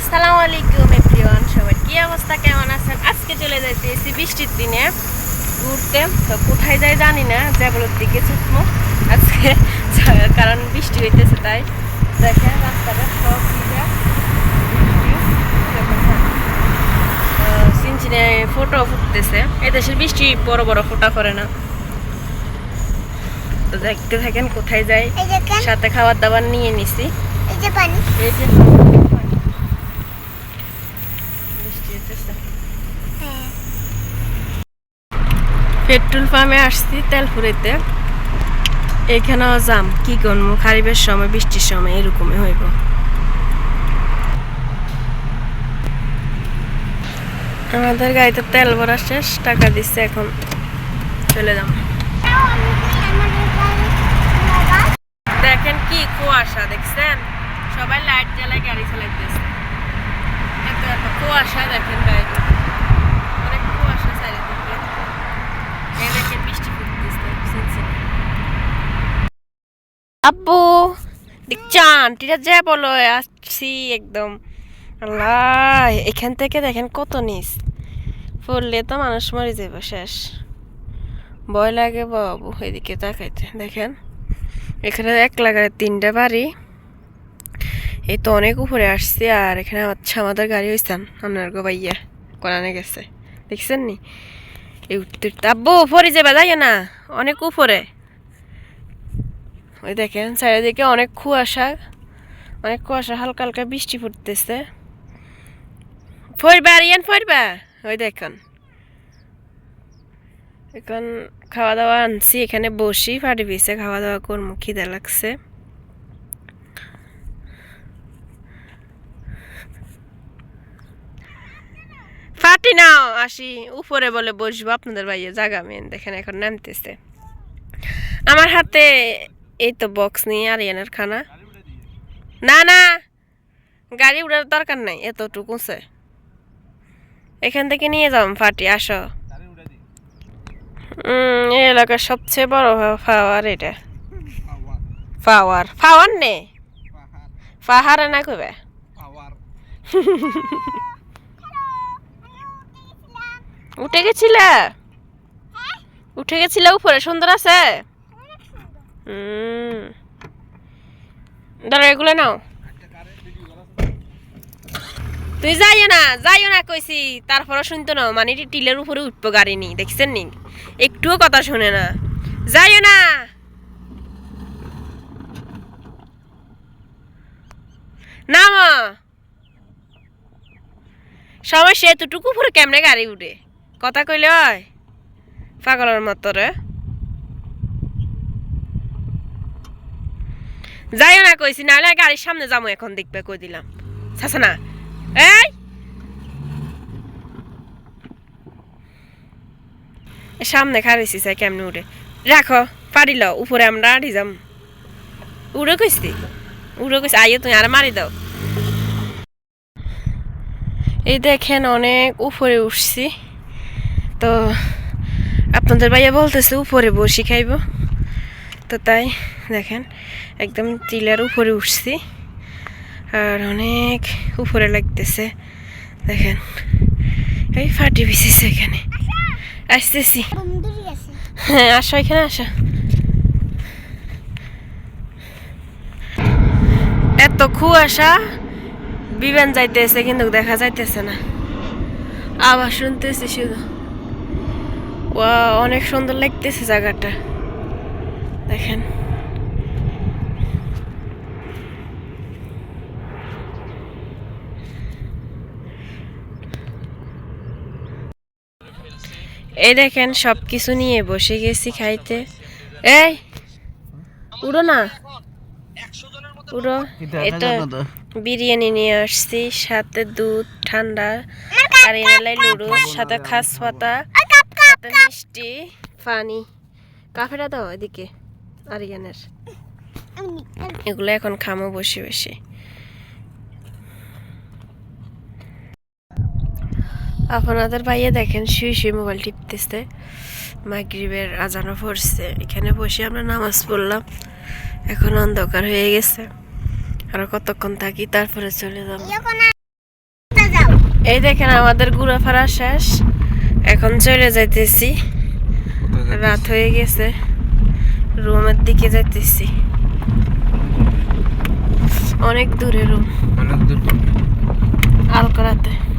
আসসালামু আলাইকুম এভরিওয়ান সবার কি অবস্থা কেমন আছেন? আজকে চলে যাইতেছি বৃষ্টির দিনে ঘুরতে। তো কোথায় যাই জানি না জেবলের দিকে ছুটমো আজকে কারণ বৃষ্টি হইতেছে তাই। দেখেন রাস্তাটা সব ভিজা সিনচিনে ফটো ফুটতেছে। এদেশের বৃষ্টি বড় বড় ফোটা করে না। তো দেখতে থাকেন কোথায় যাই। সাথে খাবার দাবার নিয়ে নিছি। এই যে পানি। এই যে বৃষ্টি হইতেছে হ্যাঁ পেট্রোল পাম্পে আসছি তেল ফুরাইতে এখানেও যাম। কি করব? খারিবের সময়, বৃষ্টির সময় এরকমই হইব। আমাদের গাড়িতে তেল ভরা শেষ, টাকা দিচ্ছে এখন। চলে যাম। দেখেন কি কুয়াশা, দেখছেন? সবাই লাইট জ্বালায় গাড়ি চালাইতেছে। এত কুয়াশা, দেখেন গাড়িতে অনেক কুয়াশা চারিদিকে পড়তেছে আব্বু, দেখছান আন্টিরা যে বলো, আসছি একদম। আল্লাহ, এখান থেকে দেখেন কত নিচ। পড়লে তো মানুষ মরে যাবে শেষ। ভয় লাগে বাবু, এদিকে তাকাইতে, দেখেন। এখানে এক লাগারে তিনটা বাড়ি। এই তো অনেক উপরে আসছি, আর এখানে হচ্ছে আমাদের গাড়ি হইসান আপনার গো ভাইয়া কোরআনে গেছে। দেখছেন নি? আব্বু, উপরে যাবে যাই না। অনেক উপরে। ওই দেখেন, চারিদিকে অনেক কুয়াশা। অনেক কুয়াশা, হালকা হালকা বৃষ্টি পড়তেছে। ফরবা রিয়ান ফরবা ওই দেখুন। এখন খাওয়া দাওয়া আনছি, এখানে বসি ফাটি পিছে খাওয়া দাওয়া করব খিদে লাগছে। ফাটি নাও আসি উপরে বলে বসবো। আপনাদের ভাইয়ে জাগা মেন দেখেন এখন নামতেছে। আমার হাতে এই তো বক্স নিয়ে আরিয়ানের খানা। না না গাড়ি উড়ার দরকার নাই এতটুকু সে এখান থেকে নিয়ে যাও ফাটি আসো। এই এলাকার সবচেয়ে বড় ফাওয়ার এটা। ফাওয়ার। ফাওয়ার নে। পাহাড়ে। না কবে উঠে গেছিলা? উঠে গেছিল উপরে, সুন্দর আছে? হুম। দাঁড়া এগুলো নাও। তুই যাইও না যাইও না কইছি তারপরে শুনতো না মানে টিলের উপরে উঠবো গাড়ি নি দেখছেন নি? একটুও কথা শুনে না। যাইও না। না মা সবাই সেতুটুকু উপরে কেমনে গাড়ি উঠে? কথা কইলে পাগলের মতো রে। যাইও না কইছি, নাহলে গাড়ির সামনে যাব এখন দেখবে, কই দিলাম। চাচা না। এই! সামনে খারেছি চাই কেমনে উঠে রাখো পারিল উপরে আমরা আড়ি যাম। উড়ে কইছি? উড়ে কইছি আইও তুমি আর মারি দাও। এই দেখেন অনেক উপরে উঠছি। তো আপনাদের ভাইয়া বলতেছে, উপরে বসি খাইব। তো তাই দেখেন, একদম টিলার উপরে উঠছি। আর অনেক উপরে লাগতেছে। দেখেন, এই ফাটি বিছিছে এখানে। আসতেছি। হ্যাঁ আসো এখানে, আসো। এত কুয়াশা, বিমান যাইতেছে কিন্তু দেখা যাইতেছে না। আবার শুনতেছি শুধু। অনেক সুন্দর লাগতেছে জায়গাটা। দেখেন। এই দেখেন সব কিছু নিয়ে বসে গেছি খাইতে। এই উড়ো না। উড়ো। এটা বিরিয়ানি নিয়ে আসছি সাথে দুধ ঠান্ডা আর এনালাই লুডু সাথে খাস পাতা মিষ্টি। পানি কাফেটা দাও এদিকে আরিয়ানের। এগুলো এখন খামো বসে বসে। আপনাদের ভাইয়া দেখেন শুয়ে শুয়ে মোবাইল টিপতেছে। মাগরিবের আজানো পড়ছে। এখানে বসে আমরা নামাজ পড়লাম। এখন অন্ধকার হয়ে গেছে। আর কতক্ষণ থাকি তারপরে চলে যাব? এই দেখেন আমাদের ঘোরাফেরা শেষ। এখন চলে যাইতেছি। রাত হয়ে গেছে। রুমের দিকে যাইতেছি। অনেক দূরে রুম। অনেক দূর আলকরাতে।